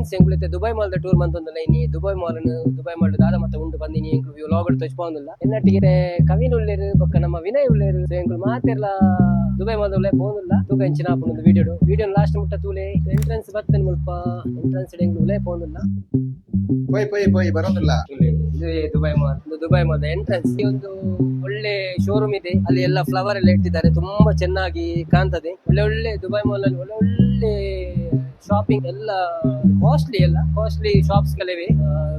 Friends ಎಂಗ್ಲೈತೆ Dubai ಮಾಲ್ದ tour ಮಂತೊಂದುಲ್ಲ ಇನಿ ದುಬೈ ಮಾಲ್ ದುಬೈ ಮಾಲ್ ದಾದ ಮತ್ತೆ ಉಂಟು ಬಂದಿನಿ ಎಂಕ್ಲು ವ್ಲಾಗ್ ತೋಚ್ಪೋಂದಿಲ್ಲ ಎನ್ನಟ್ಟಿಗೆ ಕವಿನ್ ಉಳ್ಳೇರು ಪಕ್ಕ ನಮ್ಮ ವಿನಯ್ ಉಳ್ಳೇರು. ಎಂಕ್ಲು ಮಾತೆಲ್ಲ ದುಬೈ ಮಾಲ್ ಉಳ್ಳೆ ಪೋಂದಿಲ್ಲ ತೂಕ ಇಂಚಿನ ಆಪುಂದು ವಿಡಿಯೋ ವಿಡಿಯೋ ಲಾಸ್ಟ್ ಮುಟ್ಟ ತೂಲೆ ಎಂಟ್ರೆನ್ಸ್ ಬರ್ತೇನೆ ಮುಲ್ಪ. ಎಂಟ್ರೆನ್ಸ್ ಎಂಗ್ಲು ಉಳ್ಳೆ ಪೋಂದಿಲ್ಲ ಪೋಯ್ ಪೋಯ್ ಪೋಯ್ ಬರೋದಿಲ್ಲ. ಇದು ದುಬೈ ಮಾಲ್ ಇದು ದುಬೈ ಮಾಲ್ ಎಂಟ್ರೆನ್ಸ್ ಒಂದು ಒಳ್ಳೆ ಶೋರೂಮ್ ಇದೆ. ಅಲ್ಲಿ ಎಲ್ಲ ಫ್ಲವರ್ ಎಲ್ಲ ಇಟ್ಟಿದ್ದಾರೆ. ತುಂಬಾ ಚೆನ್ನಾಗಿ ಕಾಣ್ತದೆ. ಒಳ್ಳೆ ಒಳ್ಳೆ ದುಬೈ ಮಾಲ್ ಅಲ್ಲಿ ಒಳ್ಳೆ ಒಳ್ಳೆ ಶಾಪಿಂಗ್ ಎಲ್ಲ ಕಾಸ್ಟ್ಲಿ ಎಲ್ಲ ಕಾಸ್ಟ್ಲಿ ಶಾಪ್ಸ್ ಗಳಿವೆ.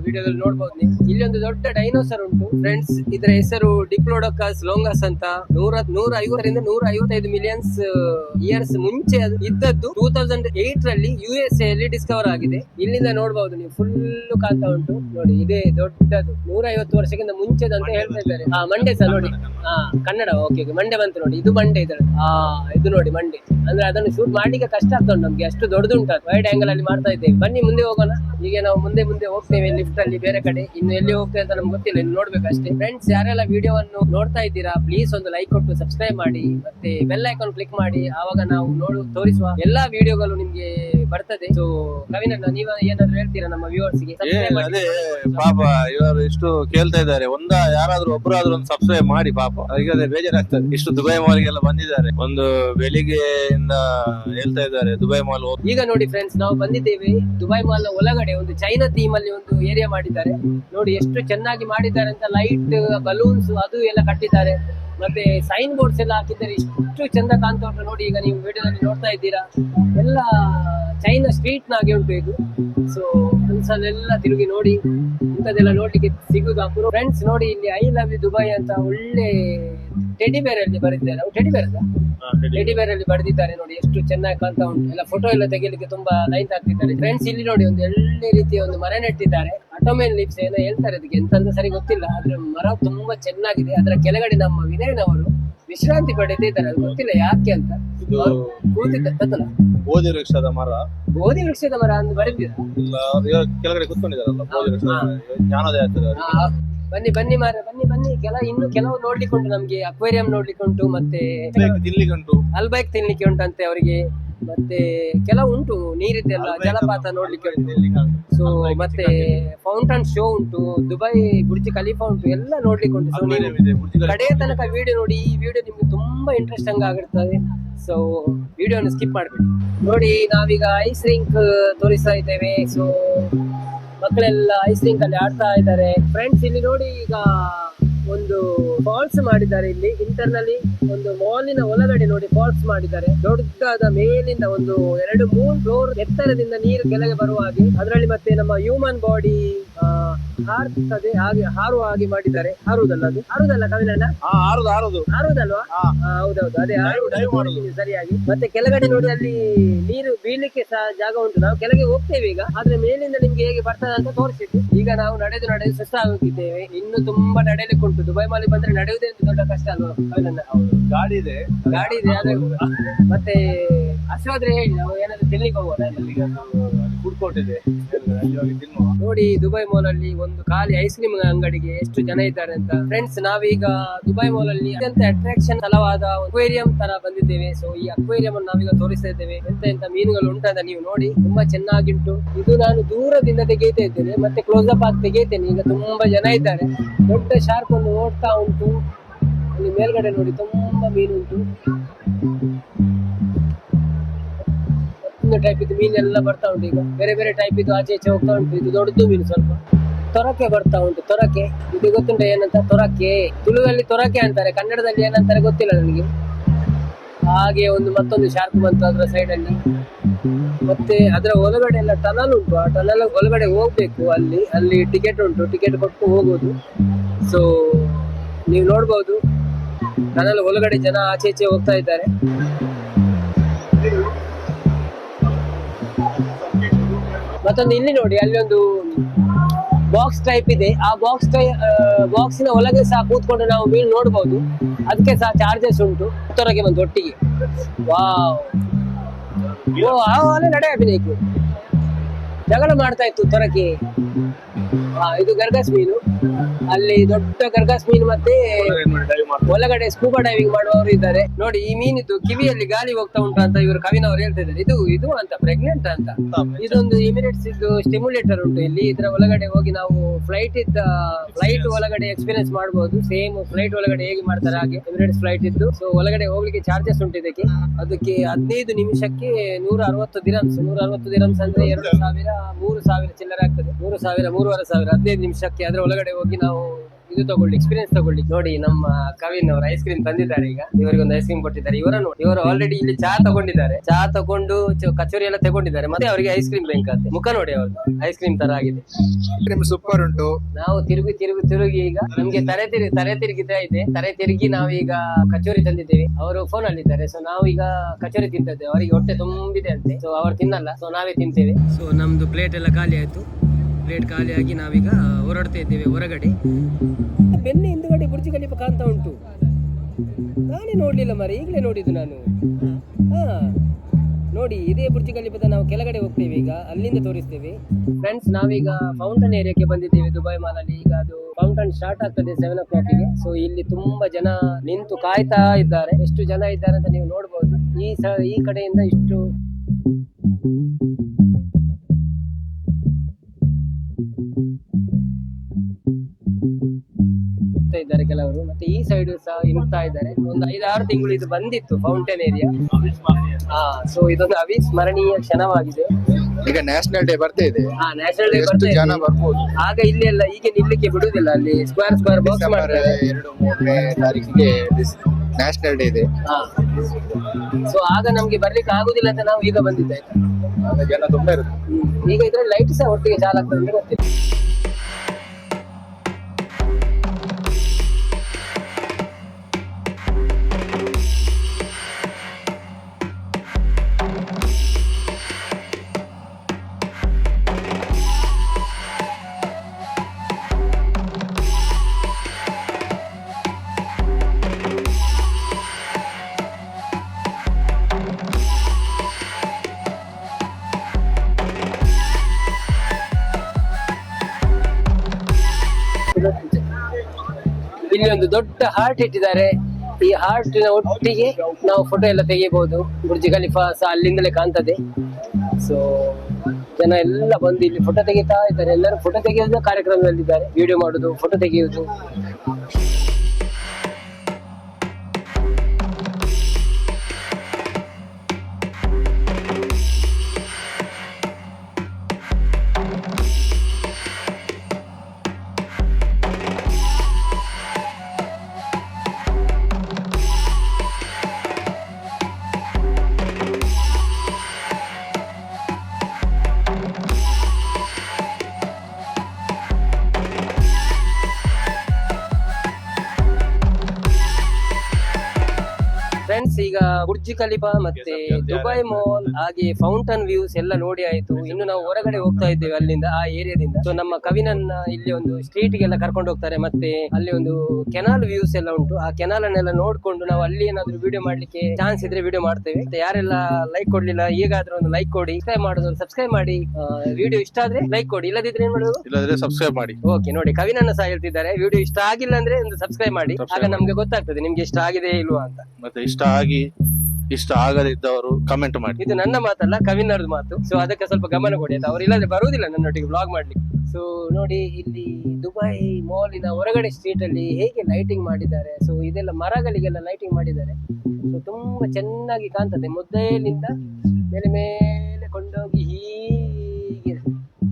ವಿಡಿಯೋದಲ್ಲಿ ನೋಡ್ಬೋದು ನೀವು. ಇಲ್ಲಿ ಒಂದು ದೊಡ್ಡ ಡೈನೋಸರ್ ಉಂಟು. ಫ್ರೆಂಡ್ಸ್ ಇದರ ಹೆಸರು ಡಿಪ್ಲೋಡೋಕಸ್ ಲೋಂಗಸ್ ಅಂತ. ನೂರ ನೂರ ಐವತ್ತರಿಂದ ನೂರ ಐವತ್ತೈದು ಮಿಲಿಯನ್ಸ್ ಇಯರ್ಸ್ ಮುಂಚೆ ಇದ್ದದ್ದು ಟೂ ತೌಸಂಡ್ ಏಟ್ ರಲ್ಲಿ ಯು ಎಸ್ ಅಲ್ಲಿ ಡಿಸ್ಕವರ್ ಆಗಿದೆ. ಇಲ್ಲಿಂದ ನೋಡಬಹುದು ನೀವು. ಫುಲ್ ಕಾಣ್ತಾ ಉಂಟು. ನೋಡಿ ಇದೇ ದೊಡ್ಡದು. ನೂರ ಐವತ್ತು ವರ್ಷಕ್ಕಿಂತ ಮುಂಚೆದು ಅಂತ ಹೇಳ್ತಾ ಇದ್ದಾರೆ. ಹಾ ಮಂಡೆ ಸಹ ನೋಡಿ. ಹಾ ಕನ್ನಡ. ಓಕೆ ಮಂಡೆ ಬಂತು ನೋಡಿ. ಇದು ಮಂಡೆ ಇದೆ ಹಾ ಇದು ನೋಡಿ ಮಂಡೆ ಅಂದ್ರೆ ಅದನ್ನು ಶೂಟ್ ಮಾಡ್ಲಿಕ್ಕೆ ಕಷ್ಟ ಆಗ್ತಾ ಉಂಟು ನಮ್ಗೆ. ಅಷ್ಟು ದೊಡ್ಡದುಂಟು ವೈಡ್ ಆಂಗಲ್ ಅಲ್ಲಿ ಮಾಡ್ತಾ ಇದ್ದೇವೆ. ಬನ್ನಿ, ಮುಂದೆ ಹೋಗೋಣ. ಈಗ ನಾವು ಮುಂದೆ ಮುಂದೆ ಹೋಗ್ತೇವೆ ಲಿಫ್ಟ್ ಅಲ್ಲಿ ಬೇರೆ ಕಡೆ. ಇನ್ನು ಎಲ್ಲಿ ಹೋಗ್ತೇವೆ ಅಂತ ನಮ್ಗೆ ಗೊತ್ತಿಲ್ಲ, ಇನ್ನು ನೋಡ್ಬೇಕು ಅಷ್ಟೇ. ಫ್ರೆಂಡ್ಸ್ ಯಾರೆಲ್ಲ ವಿಡಿಯೋವನ್ನು ನೋಡ್ತಾ ಇದ್ದೀರಾ ಪ್ಲೀಸ್ ಒಂದು ಲೈಕ್ ಕೊಟ್ಟು ಸಬ್ಸ್ಕ್ರೈಬ್ ಮಾಡಿ. ಮತ್ತೆ ಬೆಲ್ ಐಕಾನ್ ಕ್ಲಿಕ್ ಮಾಡಿ. ಆವಾಗ ನಾವು ನೋಡು, ತೋರಿಸುವ ಎಲ್ಲಾ ವಿಡಿಯೋಗಳು ನಿಮ್ಗೆ ಬರ್ತದೆ. ಸೊ ಕವಿನಣ್ಣ ನೀವು ಏನಾದ್ರು ಹೇಳ್ತೀರಾ ನಮ್ಮ ವ್ಯೂವರ್ಸ್ಗೆ? ಏ ಅದೇ ಪಾಪ ಇವರು ಇಷ್ಟು ಕೇಳ್ತಾ ಇದ್ದಾರೆ. ಒಂದ ಯಾರಾದ್ರೂ ಒಬ್ರಾದ್ರೂ ಒಂದು ಸಬ್ಸ್ಕ್ರೈಬ್ ಮಾಡಿ ಪಾಪ. ಈಗ ಅದೇ ಬೇಜಾರಾಗ್ತದೆ. ಇಷ್ಟು ದುಬೈ ಮಾಲ್ಗೆಲ್ಲ ಬಂದಿದ್ದಾರೆ. ಒಂದು ಬೆಳಿಗ್ಗೆಯಿಂದ ಹೇಳ್ತಾ ಇದ್ದಾರೆ ದುಬೈ ಮಾಲ್ ಹೋಗ್. ಈಗ ನೋಡಿ ಫ್ರೆಂಡ್ಸ್ ನಾವು ಬಂದಿದ್ದೇವೆ ದುಬೈ ಮಾಲ್ನ ಒಳಗಡೆ ಒಂದು ಚೈನಾ ಥೀಮ್ ಅಲ್ಲಿ ಒಂದು ಏರಿಯಾ ಮಾಡಿದ್ದಾರೆ. ನೋಡಿ ಎಷ್ಟು ಚೆನ್ನಾಗಿ ಮಾಡಿದ್ದಾರೆ ಅಂತ ಲೈಟ್ ಬಲೂನ್ಸ್ ಅದು ಎಲ್ಲ ಕಟ್ಟಿದ್ದಾರೆ. ಮತ್ತೆ ಸೈನ್ ಬೋರ್ಡ್ಸ್ ಎಲ್ಲ ಹಾಕಿದ್ದಾರೆ. ಇಷ್ಟು ಚಂದ ಕಾಣ್ತಾ ಉಂಟು ನೋಡಿ, ಈಗ ನೀವು ವಿಡಿಯೋದಲ್ಲಿ ನೋಡ್ತಾ ಇದ್ದೀರಾ. ಎಲ್ಲ ಚೈನಾ ಸ್ಟ್ರೀಟ್ ನಾಗೆ ಉಂಟು ಇದು. ಸೊ ಒಂದ್ಸಲೆಲ್ಲ ತಿರುಗಿ ನೋಡಿ, ಇಂಥದ್ದೆಲ್ಲ ನೋಡ್ಲಿಕ್ಕೆ ಸಿಗುದು ಫ್ರೆಂಡ್ಸ್ ನೋಡಿ, ಇಲ್ಲಿ ಐ ಲವ್ ಯು ದುಬೈ ಅಂತ ಒಳ್ಳೆ ಟೆಡಿ ಬೇರ್ ಅಲ್ಲಿ ಬರೆದಿದ್ದಾರೆ ಟೆಡಿ ಬೇರ್ ಟೆಡಿ ಬೇರ್ ಅಲ್ಲಿ ಬರೆದಿದ್ದಾರೆ ನೋಡಿ ಎಷ್ಟು ಚೆನ್ನಾಗಿ ಕಾಣ್ತಾ ಉಂಟು. ಎಲ್ಲ ಫೋಟೋ ಎಲ್ಲ ತೆಗಿಲಿಕ್ಕೆ ತುಂಬಾ ಲೈನ್ ಆಗ್ತಿದ್ದಾರೆ. ಫ್ರೆಂಡ್ಸ್ ಇಲ್ಲಿ ನೋಡಿ ಒಂದು ಒಳ್ಳೆ ರೀತಿಯ ಒಂದು ಮರ ನೆಟ್ಟಿದ್ದಾರೆ. ಅಟೋಮೇನ್ ಲಿಪ್ಸ್ ಏನೋ ಹೇಳ್ತಾರೆ ಅದಕ್ಕೆ. ಎಂತ ಸರಿ ಗೊತ್ತಿಲ್ಲ ಆದ್ರೆ ಮರ ತುಂಬಾ ಚೆನ್ನಾಗಿದೆ. ಅದರ ಕೆಳಗಡೆ ನಮ್ಮ ವಿನಯನವರು ವಿಶ್ರಾಂತಿ ಪಡೆದಿದ್ದಾರೆ. ಅದು ಗೊತ್ತಿಲ್ಲ ಯಾಕೆ ಅಂತ. ಬೋಧಿ ವೃಕ್ಷದ ಮರ. ಗೋಧಿ ವೃಕ್ಷದ ಮರ ಅಂತ ಇಲ್ಲ ಕೆಳಗಡೆ ಕುತ್ಕೊಂಡಿದಾರಲ್ಲ ಬೋಧಿ ವೃಕ್ಷದ ಜ್ಞಾನೋದಯ. ಬನ್ನಿ ಬನ್ನಿ ಮಾರ ಬನ್ನಿ ಬನ್ನಿ. ಕೆಲ ಇನ್ನು ಕೆಲವು ನೋಡ್ಲಿಕ್ಕೆ ಉಂಟು ನಮ್ಗೆ ಅಕ್ವೇರಿಯಂ ನೋಡ್ಲಿಕ್ಕೆ ಉಂಟು ಮತ್ತೆ ತಿನ್ಲಿಕ್ಕೆ- ಉಂಟು ಅಲ್ಬೈಕ್ ತಿನ್ಲಿಕ್ಕೆ ಉಂಟಂತೆ ಅವರಿಗೆ. ಮತ್ತೆ ಕೆಲವು ಉಂಟು ನೀರಿದ್ದೆಲ್ಲ ಜಲಪಾತ ನೋಡ್ಲಿಕ್ಕೆ ಉಂಟು ಸೊ ಮತ್ತೆ ಫೌಂಟನ್ ಶೋ ಉಂಟು ದುಬೈ ಬುರ್ಜ್ ಖಲೀಫಾ ಉಂಟು ಎಲ್ಲ ನೋಡ್ಲಿಕ್ಕೆ ಉಂಟು ಕಡೆಯ ತನಕ ವಿಡಿಯೋ ನೋಡಿ ಈ ವಿಡಿಯೋ ನಿಮ್ಗೆ ತುಂಬಾ ಇಂಟ್ರೆಸ್ಟಿಂಗ್ ಆಗಿರ್ತದೆ. ಸೊ ವಿಡಿಯೋನ ಸ್ಕಿಪ್ ಮಾಡ್ಬೇಕು ನೋಡಿ ನಾವೀಗ ಐಸ್ ರಿಂಕ್ ತೋರಿಸ್ತಾ ಇದ್ದೇವೆ. ಸೊ ಮಕ್ಕಳೆಲ್ಲ ಐಸ್ ರಿಂಕ್ ಅಲ್ಲಿ ಆಡ್ತಾ ಇದ್ದಾರೆ. ಫ್ರೆಂಡ್ಸ್ ಇಲ್ಲಿ ನೋಡಿ ಈಗ ಒಂದು ಫಾಲ್ಸ್ ಮಾಡಿದ್ದಾರೆ ಇಲ್ಲಿ. ಇಂಟರ್ನಲ್ಲಿ ಒಂದು ಮಾಲಿನ ಒಳಗಡೆ ನೋಡಿ ಫಾಲ್ಸ್ ಮಾಡಿದ್ದಾರೆ. ದೊಡ್ಡದಾದ ಮೇಲಿಂದ ಒಂದು ಎರಡು ಮೂರು ಫ್ಲೋರ್ ಎತ್ತರದಿಂದ ನೀರು ಕೆಳಗೆ ಬರುವ ಹಾಗೆ. ಅದರಲ್ಲಿ ಮತ್ತೆ ನಮ್ಮ ಹ್ಯೂಮನ್ ಬಾಡಿ ಹಾರ್ತದೆ ಹಾಗೆ ಹಾರುವ ಹಾಗೆ ಮಾಡಿದ್ದಾರೆ. ಹಾರುದಲ್ಲ ಅದು? ಹಾರುದಲ್ಲ ಕವಿನಣ್ಣ? ಹಾರುದು ಹಾರುದು. ಹಾರುದಲ್ವಾ? ಹೌದೌದು. ಅದೇ ಮಾಡುದು. ಸರಿಯಾಗಿ. ಮತ್ತೆ ಕೆಳಗಡೆ ನೋಡಿ ಅಲ್ಲಿ ನೀರು ಬೀಳ್ಲಿಕ್ಕೆ ಸಹ ಜಾಗ ಉಂಟು. ನಾವು ಕೆಳಗೆ ಹೋಗ್ತೇವೆ ಈಗ. ಆದ್ರೆ ಮೇಲಿಂದ ನಿಮ್ಗೆ ಹೇಗೆ ಬರ್ತದೆ ಅಂತ ತೋರಿಸಿದ್ದು. ಈಗ ನಾವು ನಡೆದು ನಡೆದು ಸುಸ್ತಾಗಿದ್ದೇವೆ ಇನ್ನು ತುಂಬಾ ನಡೆಯಲಿಕ್ಕೆ ಉಂಟು. ದುಬೈ ಮಾಲಿ ಬಂದ್ರೆ ನಡೆಯುವುದೇ ದೊಡ್ಡ ಕಷ್ಟ ಅಲ್ವಾ? ಗಾಡಿ ಇದೆ. ಗಾಡಿ ಇದೆ ಆದ್ರೆ ಮತ್ತೆ ಹಸಿವಾದ್ರೆ ಹೇಳಿ ನಾವು ಏನಾದ್ರು ತಿನ್ಲಿಕ್ಕೆ ಹೋಗೋಣ ಫುಡ್ ನೋಡಿ, ದುಬೈ ಮಾಲ್ ಅಲ್ಲಿ ಒಂದು ಖಾಲಿ ಐಸ್ ಕ್ರೀಮ್ ಅಂಗಡಿಗೆ ಎಷ್ಟು ಜನ ಇದ್ದಾರೆ ಅಂತ. ಫ್ರೆಂಡ್ಸ್ ನಾವೀಗ ದುಬೈ ಮಾಲ್ ಅಲ್ಲಿ ಅತ್ಯಂತ ಅಟ್ರಾಕ್ಷನ್ ಸ್ಥಳವಾದ ಅಕ್ವೇರಿಯಂ ತರ ಬಂದಿದ್ದೇವೆ. ಸೊ ಈ ಅಕ್ವೇರಿಯಂ ಅನ್ನು ನಾವೀಗ ತೋರಿಸ್ತಾ ಇದ್ದೇವೆ. ಎಂತ ಎಂತ ಮೀನುಗಳು ಉಂಟಂತ ನೀವು ನೋಡಿ. ತುಂಬಾ ಚೆನ್ನಾಗಿಂಟು. ಇದು ನಾನು ದೂರದಿಂದ ತೆಗೆಯುತ್ತಾ ಇದ್ದೇನೆ. ಮತ್ತೆ ಕ್ಲೋಸ್ ಅಪ್ ಆಗಿ ತೆಗೆಯುತ್ತೇನೆ. ಈಗ ತುಂಬಾ ಜನ ಇದ್ದಾರೆ. ದೊಡ್ಡ ಶಾರ್ಕ್ ಅನ್ನು ನೋಡ್ತಾ ಉಂಟು. ಅಲ್ಲಿ ಮೇಲ್ಗಡೆ ನೋಡಿ ತುಂಬಾ ಮೀನು ಉಂಟು ಟೈಪ್ ಮೀನೆಲ್ಲ ಬರ್ತಾ ಉಂಟು ಈಗ. ಬೇರೆ ಬೇರೆ ಟೈಪ್ ಇದು ಆಚೆ ಈಚೆ ಹೋಗ್ತಾ ಉಂಟು. ಇದು ದೊಡ್ಡದು ಮೀನು ಸ್ವಲ್ಪ. ತೊರಕೆ ಬರ್ತಾ ಉಂಟು. ತೊರಕೆ. ಇದು ಗೊತ್ತುಂಟ ಏನಂತ? ತೊರಕೆ. ತುಳುವಲ್ಲಿ ತೊರಕೆ ಅಂತಾರೆ. ಕನ್ನಡದಲ್ಲಿ ಏನಂತಾರೆ ಗೊತ್ತಿಲ್ಲ ನನಗೆ. ಹಾಗೆ ಒಂದು ಮತ್ತೊಂದು ಶಾರ್ಕ್ ಬಂತು ಅದರ ಸೈಡ್ ಅಲ್ಲಿ. ಮತ್ತೆ ಅದರ ಒಳಗಡೆ ಎಲ್ಲ ಟನಲ್ ಉಂಟು. ಆ ಟನಲ್ ಒಳಗಡೆ ಹೋಗ್ಬೇಕು ಅಲ್ಲಿ. ಅಲ್ಲಿ ಟಿಕೆಟ್ ಉಂಟು. ಟಿಕೆಟ್ ಕೊಟ್ಟು ಹೋಗೋದು ಸೊ ನೀವು ನೋಡ್ಬೋದು. ಟನಲ್ ಒಳಗಡೆ ಜನ ಆಚೆ ಈಚೆ ಹೋಗ್ತಾ ಇದ್ದಾರೆ. ಮತ್ತೊಂದು ಇಲ್ಲಿ ನೋಡಿ ಅಲ್ಲಿ ಒಂದು ಬಾಕ್ಸ್ ಟೈಪ್ ಇದೆ. ಆ ಬಾಕ್ಸ್ ಟೈ ಬಾಕ್ಸಿನ ಒಳಗೆ ಸಹ ಕೂತ್ಕೊಂಡು ನಾವು ಮೀನು ನೋಡಬಹುದು ಅದಕ್ಕೆ ಸಹ ಚಾರ್ಜಸ್ ಉಂಟು. ಹೊರಗೆ ಬಂದು ಒಟ್ಟಿಗೆ. ವಾವ್. ಓ, ಆ ನಡೆ ಜಗಳ ಮಾಡ್ತಾ ಇತ್ತು ತೊರಕೆ ಇದು ಗರ್ಗಸ್ ಮೀನು. ಅಲ್ಲಿ ದೊಡ್ಡ ಗರ್ಗಸ್ ಮೀನು ಮತ್ತೆ ಒಳಗಡೆ ಸ್ಕೂಬಾ ಡೈವಿಂಗ್ ಮಾಡುವವರು ಇದ್ದಾರೆ. ನೋಡಿ, ಈ ಮೀನಿದ್ದು ಕಿವಿಯಲ್ಲಿ ಗಾಳಿ ಹೋಗ್ತಾ ಉಂಟು ಅಂತ ಇವರು ಕವಿನವರು ಹೇಳ್ತಾ ಇದ್ದಾರೆ ಇದು ಇದು ಅಂತ ಪ್ರೆಗ್ನೆಂಟ್ ಅಂತ. ಇದೊಂದು ಇಮಿನಿಟ್ಸ್ ಇದು ಸ್ಟಿಮ್ಯುಲೇಟರ್ ಉಂಟು ಇಲ್ಲಿ. ಇದರ ಒಳಗಡೆ ಹೋಗಿ ನಾವು ಫ್ಲೈಟ್ ಇದ್ದ ಫ್ಲೈಟ್ ಒಳಗಡೆ ಎಕ್ಸ್ಪೀರಿಯನ್ಸ್ ಮಾಡಬಹುದು ಸೇಮ್ ಫ್ಲೈಟ್ ಒಳಗಡೆ ಹೇಗೆ ಮಾಡ್ತಾರೆ ಹಾಗೆ ಎಮಿರೇಟ್ಸ್ ಫ್ಲೈಟ್ ಇದ್ದು. ಸೊ ಒಳಗಡೆ ಹೋಗ್ಲಿಕ್ಕೆ ಚಾರ್ಜಸ್ ಉಂಟು ಇದಕ್ಕೆ. ಅದಕ್ಕೆ ಹದಿನೈದು ನಿಮಿಷಕ್ಕೆ ನೂರ ಅರವತ್ತು ದಿರಮ್ಸ್ ನೂರ ಅರವತ್ತು ದಿರಮ್ಸ್ ಅಂದ್ರೆ ಎರಡು ಸಾವಿರ, ಮೂರು ಸಾವಿರ ಚಿಲ್ಲರೆ ಆಗ್ತದೆ. ಮೂರು ಸಾವಿರ, ಮೂರುವರೆ ಸಾವಿರ ಹದಿನೈದು ನಿಮಿಷಕ್ಕೆ ಅದ್ರ ಒಳಗಡೆ ಹೋಗಿ ನಾವು ಇದು ತಗೊಳ್ಳಿ ಎಕ್ಸ್ಪೀರಿಯನ್ಸ್ ತಗೊಳ್ಳಿ. ನೋಡಿ ನಮ್ಮ ಕವಿನ್ ಅವರು ಐಸ್ ಕ್ರೀಮ್ ತಂದಿದ್ದಾರೆ ಈಗ. ಇವರಿಗೆ ಒಂದು ಐಸ್ ಕ್ರೀಮ್ ಕೊಟ್ಟಿದ್ದಾರೆ. ಇವರ ನೋಡಿ. ಇವರು ಆಲ್ರೆಡಿ ಇಲ್ಲಿ ಚಾ ತಗೊಂಡಿದ್ದಾರೆ. ಚಾ ತಗೊಂಡು ಕಚೋರಿ ಎಲ್ಲ ತಗೊಂಡಿದ್ದಾರೆ. ಮತ್ತೆ ಅವರಿಗೆ ಐಸ್ ಕ್ರೀಮ್ ಬೇಕಂತೆ ಮುಖ ನೋಡಿ ಅವರು ಐಸ್ ಕ್ರೀಮ್ ತರ ಆಗಿದೆ. ಸೂಪರ್ ಉಂಟು. ನಾವು ತಿರುಗಿ ತಿರುಗಿ ತಿರುಗಿ ಈಗ ನಮ್ಗೆ ತಲೆ ತಿರುಗಿ ತಲೆ ತಿರುಗಿತಾ ಇದೆ. ತಲೆ ತಿರುಗಿ ನಾವೀಗ ಕಚೋರಿ ತಂದಿದ್ದೇವೆ. ಅವರು ಫೋನ್ ಅಲ್ಲಿ ಇದ್ದಾರೆ. ಸೊ ನಾವು ಈಗ ಕಚೋರಿ ತಿಂತಿದ್ದೇವೆ. ಅವರಿಗೆ ಹೊಟ್ಟೆ ತುಂಬಿದೆ ಅಂತೆ. ಸೊ ಅವ್ರು ತಿನ್ನಲ್ಲ. ಸೊ ನಾವೇ ತಿಂತೇವೆ. ಸೊ ನಮ್ದು ಪ್ಲೇಟ್ ಎಲ್ಲ ಖಾಲಿ ಆಯ್ತು. ಪ್ಲೇಟ್ ಖಾಲಿಯಾಗಿ ನಾವೀಗ ಹೊರಡ್ತಾ ಇದ್ದೇವೆ ಹೊರಗಡೆ. ಬೆನ್ನ ಹಿಂದುಗಡೆ ಬುರ್ಜಿ ಖಲೀಫ ಕಾಣ್ತಾ ಉಂಟು. ನಾನೇ ನೋಡ್ಲಿಲ್ಲ ಮರ ಈಗಲೇ ನೋಡಿದ್ದು ನಾನು. ಹಾ, ನೋಡಿ, ಇದೇ ಬುರ್ಜಿ ಖಲೀಫದ ನಾವು ಕೆಳಗಡೆ ಹೋಗ್ತೇವೆ ಈಗ, ಅಲ್ಲಿಂದ ತೋರಿಸ್ತೇವೆ. ಫ್ರೆಂಡ್ಸ್ ನಾವೀಗ ಫೌಂಟನ್ ಏರಿಯಾಕ್ಕೆ ಬಂದಿದ್ದೇವೆ ದುಬೈ ಮಾಲಲ್ಲಿ ಈಗ ಅದು ಫೌಂಟನ್ ಸ್ಟಾರ್ಟ್ ಆಗ್ತದೆ ಸೆವೆನ್ ಓ ಕ್ಲಾಕಿಗೆ ಸೊ ಇಲ್ಲಿ ತುಂಬಾ ಜನ ನಿಂತು ಕಾಯ್ತಾ ಇದ್ದಾರೆ. ಎಷ್ಟು ಜನ ಇದ್ದಾರೆ ಅಂತ ನೀವು ನೋಡ್ಬೋದು. ಈ ಈ ಕಡೆಯಿಂದ ಇಷ್ಟು ಇದ್ದಾರೆ ಕೆಲವರು. ಮತ್ತೆ ಈ ಸೈಡ್ ಸಹ ಇರ್ತಾ ಇದ್ದಾರೆ. ಒಂದು ಐದಾರು ತಿಂಗಳು ಇದು ಬಂದಿತ್ತು ಫೌಂಟೇನ್ ಏರಿಯಾ ಹಾ ಸೊ ಇದೊಂದು ಅವಿಸ್ಮರಣೀಯ ಕ್ಷಣವಾಗಿದೆ. ಈಗ ನ್ಯಾಷನಲ್ ಡೇ ಬರ್ತಾ ಇದೆ. ಹಾ ನ್ಯಾಷನಲ್ ಡೇ ಎಷ್ಟು ಜನ ಬರ್ಬೋದು? ಆಗ ಇಲ್ಲಿ ಎಲ್ಲ ಹೀಗೆ ನಿಲ್ಲಕ್ಕೆ ಬಿಡುವುದಿಲ್ಲ. ಅಲ್ಲಿ ಸ್ಕ್ವೇರ್ ಸ್ಕ್ವೇರ್ ಬಾಕ್ಸ್ ಡಿಸೆಂಬರ್ ಮಾಡ್ತಾರೆ. ಎರಡು ಮೂರನೇ ತಾರೀಕಿಗೆ ನ್ಯಾಷನಲ್ ಡೇ ಇದೆ. ಹಾ. ಸೊ ಆಗ ನಮ್ಗೆ ಬರ್ಲಿಕ್ಕೆ ಆಗುದಿಲ್ಲ ಅಂತ ನಾವು ಈಗ ಬಂದಿದ್ದೆ. ಆಗ ಜನ ತುಂಬಾ ಇರುತ್ತೆ ಈಗ ಇದ್ರಲ್ಲಿ ಲೈಟ್ ಸಹ ಒಟ್ಟಿಗೆ ಚಾಲಾಗ್ತದೆ ಅಂತ ಗೊತ್ತಿಲ್ಲ. ಇಲ್ಲಿ ಒಂದು ದೊಡ್ಡ ಹಾರ್ಟ್ ಇಟ್ಟಿದ್ದಾರೆ. ಈ ಹಾರ್ಟ್ನ ಒಟ್ಟಿಗೆ ನಾವು ಫೋಟೋ ಎಲ್ಲ ತೆಗೆಯಬಹುದು. ಬುರ್ಜಿ ಖಲೀಫಾ ಸಹ ಅಲ್ಲಿಂದಲೇ ಕಾಣ್ತದೆ. ಸೊ ಜನ ಎಲ್ಲ ಬಂದು ಇಲ್ಲಿ ಫೋಟೋ ತೆಗಿತಾ ಇದ್ದಾರೆ. ಎಲ್ಲರೂ ಫೋಟೋ ತೆಗೆಯೋದು ಕಾರ್ಯಕ್ರಮದಲ್ಲಿದ್ದಾರೆ. ವಿಡಿಯೋ ಮಾಡುದು ಫೋಟೋ ತೆಗೆಯುವುದು. ಈಗ ಬುರ್ಜ್ ಖಲೀಫಾ ಮತ್ತೆ ದುಬೈ ಮಾಲ್ ಹಾಗೆ ಫೌಂಟನ್ ವ್ಯೂಸ್ ಎಲ್ಲ ನೋಡಿ ಆಯ್ತು. ಇನ್ನು ನಾವು ಹೊರಗಡೆ ಹೋಗ್ತಾ ಇದ್ದೇವೆ ಅಲ್ಲಿಂದ ಆ ಏರಿಯಾದಿಂದ. ಸೊ ನಮ್ಮ ಕವಿನನ್ನ ಇಲ್ಲಿ ಒಂದು ಸ್ಟ್ರೀಟ್ ಗೆಲ್ಲ ಕರ್ಕೊಂಡು ಹೋಗ್ತಾರೆ. ಮತ್ತೆ ಅಲ್ಲಿ ಒಂದು ಕೆನಾಲ್ ವ್ಯೂಸ್ ಎಲ್ಲ ಉಂಟು. ಆ ಕೆನಾಲ್ ಅನ್ನೆಲ್ಲ ನೋಡ್ಕೊಂಡು ನಾವು ಅಲ್ಲಿ ಏನಾದ್ರು ವಿಡಿಯೋ ಮಾಡ್ಲಿಕ್ಕೆ ಚಾನ್ಸ್ ಇದ್ರೆ ವಿಡಿಯೋ ಮಾಡ್ತೇವೆ. ಮತ್ತೆ ಯಾರೆಲ್ಲ ಲೈಕ್ ಕೊಡ್ಲಿಲ್ಲ ಈಗಾದ್ರೂ ಒಂದು ಲೈಕ್ ಕೊಡಿ. ಸಬ್ಸ್ಕ್ರೈಬ್ ಮಾಡೋದು ಸಬ್ಸ್ಕ್ರೈಬ್ ಮಾಡಿ. ವಿಡಿಯೋ ಇಷ್ಟ ಆದ್ರೆ ಲೈಕ್ ಕೊಡಿ. ಇಲ್ಲದಿದ್ರೆ ಏನ್ ಮಾಡೋದು? ಇಲ್ಲಾಂದ್ರೆ ಸಬ್ಸ್ಕ್ರೈಬ್ ಮಾಡಿ. ಓಕೆ ನೋಡಿ. ಕವಿನನ್ನ ಸಹ ಹೇಳ್ತಿದ್ದಾರೆ. ವಿಡಿಯೋ ಇಷ್ಟ ಆಗಿಲ್ಲ ಅಂದ್ರೆ ಒಂದು ಸಬ್ಸ್ಕ್ರೈಬ್ ಮಾಡಿ. ಆಗ ನಮ್ಗೆ ಗೊತ್ತಾಗ್ತದೆ ನಿಮ್ಗೆ ಇಷ್ಟ ಆಗಿದೆ ಇಲ್ವಾ ಅಂತ. ಮತ್ತೆ ಇಷ್ಟ ಆಗಿ ಇಷ್ಟ ಆಗದಿದ್ದವರು ಕಮೆಂಟ್ ಮಾಡಿ. ಇದು ನನ್ನ ಮಾತಲ್ಲ ಕವಿನವ್ರದ್ದು ಮಾತು. ಸೊ ಅದಕ್ಕೆ ಸ್ವಲ್ಪ ಗಮನ ಕೊಡಿ ಆಯ್ತಾ ಅವ್ರು ಇಲ್ಲಾಂದ್ರೆ ಬರುವುದಿಲ್ಲ ನನ್ನೊಟ್ಟಿಗೆ ಬ್ಲಾಗ್ ಮಾಡ್ಲಿಕ್ಕೆ. ಸೊ ನೋಡಿ, ಇಲ್ಲಿ ದುಬೈ ಮಾಲಿನ ಹೊರಗಡೆ ಸ್ಟ್ರೀಟ್ ಅಲ್ಲಿ ಹೇಗೆ ಲೈಟಿಂಗ್ ಮಾಡಿದ್ದಾರೆ. ಸೊ ಇದೆಲ್ಲ ಮರಗಳಿಗೆಲ್ಲ ಲೈಟಿಂಗ್ ಮಾಡಿದ್ದಾರೆ. ಸೊ ತುಂಬಾ ಚೆನ್ನಾಗಿ ಕಾಣ್ತದೆ. ಮುದ್ದೆಯಲ್ಲಿಂದ ಮೇಲೆ ಮೇಲೆ ಕೊಂಡೋಗಿ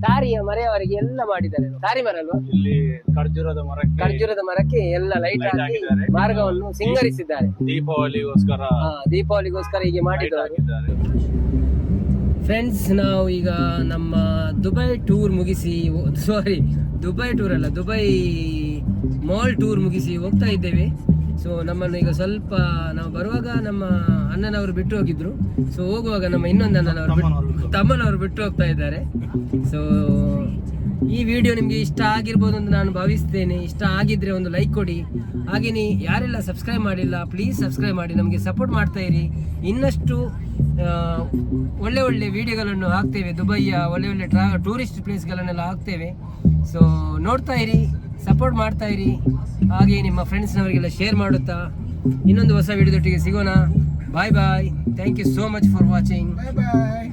ತಾರಿಯ ಮರೆಯವರೆಗೆ ಎಲ್ಲ ಮಾಡಿದ್ದಾರೆ ತಾರಿ ಮರ ಅಲ್ವಾ? ಇಲ್ಲಿ ಖರ್ಜೂರದ ಮರಕ್ಕೆ ಖರ್ಜೂರದ ಮರಕ್ಕೆ ಎಲ್ಲ ಲೈಟ್ Light ಹಾಕಿ ಹಾಕಿದ್ದಾರೆ. ಮಾರ್ಗವನ್ನು ಸಿಂಗರಿಸಿದ್ದಾರೆ. ದೀಪಾವಳಿಗೋಸ್ಕರ ದೀಪಾವಳಿಗೋಸ್ಕರ ಹೀಗೆ light ಮಾಡಿದ್ದಾರೆ ಹಾಕಿದ್ದಾರೆ. ಫ್ರೆಂಡ್ಸ್ ನಾವು ಈಗ ನಮ್ಮ ದುಬೈ ಟೂರ್ ಮುಗಿಸಿ ಸಾರಿ ದುಬೈ ಟೂರ್ ಅಲ್ಲ ದುಬೈ ಮಾಲ್ ಟೂರ್ ಮುಗಿಸಿ ಹೋಗ್ತಾ ಇದ್ದೇವೆ. ಸೊ ನಮ್ಮನ್ನು ಈಗ ಸ್ವಲ್ಪ ನಾವು ಬರುವಾಗ ನಮ್ಮ ಅಣ್ಣನವರು ಬಿಟ್ಟು ಹೋಗಿದ್ರು. ಸೊ ಹೋಗುವಾಗ ನಮ್ಮ ಇನ್ನೊಂದು ಅಣ್ಣನವರು ತಮ್ಮನವರು ಬಿಟ್ಟು ಹೋಗ್ತಾ ಇದ್ದಾರೆ. ಸೊ ಈ ವಿಡಿಯೋ ನಿಮಗೆ ಇಷ್ಟ ಆಗಿರ್ಬೋದು ಅಂತ ನಾನು ಭಾವಿಸ್ತೇನೆ. ಇಷ್ಟ ಆಗಿದ್ರೆ ಒಂದು ಲೈಕ್ ಕೊಡಿ. ಹಾಗೆಯೇ ಯಾರೆಲ್ಲ ಸಬ್ಸ್ಕ್ರೈಬ್ ಮಾಡಿಲ್ಲ ಪ್ಲೀಸ್ ಸಬ್ಸ್ಕ್ರೈಬ್ ಮಾಡಿ. ನಮಗೆ ಸಪೋರ್ಟ್ ಮಾಡ್ತಾ ಇರಿ. ಇನ್ನಷ್ಟು ಒಳ್ಳೆ ಒಳ್ಳೆ ವಿಡಿಯೋಗಳನ್ನು ಹಾಕ್ತೇವೆ. ದುಬೈಯ ಒಳ್ಳೆ ಒಳ್ಳೆ ಟ್ರಾ ಟೂರಿಸ್ಟ್ ಪ್ಲೇಸ್ಗಳನ್ನೆಲ್ಲ ಹಾಕ್ತೇವೆ. ಸೊ ನೋಡ್ತಾ ಇರಿ. ಸಪೋರ್ಟ್ ಮಾಡ್ತಾ ಇರಿ. ಹಾಗೆ ನಿಮ್ಮ ಫ್ರೆಂಡ್ಸ್ನವರಿಗೆಲ್ಲ ಶೇರ್ ಮಾಡುತ್ತಾ. ಇನ್ನೊಂದು ಹೊಸ ವಿಡಿಯೋದೊಟ್ಟಿಗೆ ಸಿಗೋಣ. Bye bye thank you so much for watching bye bye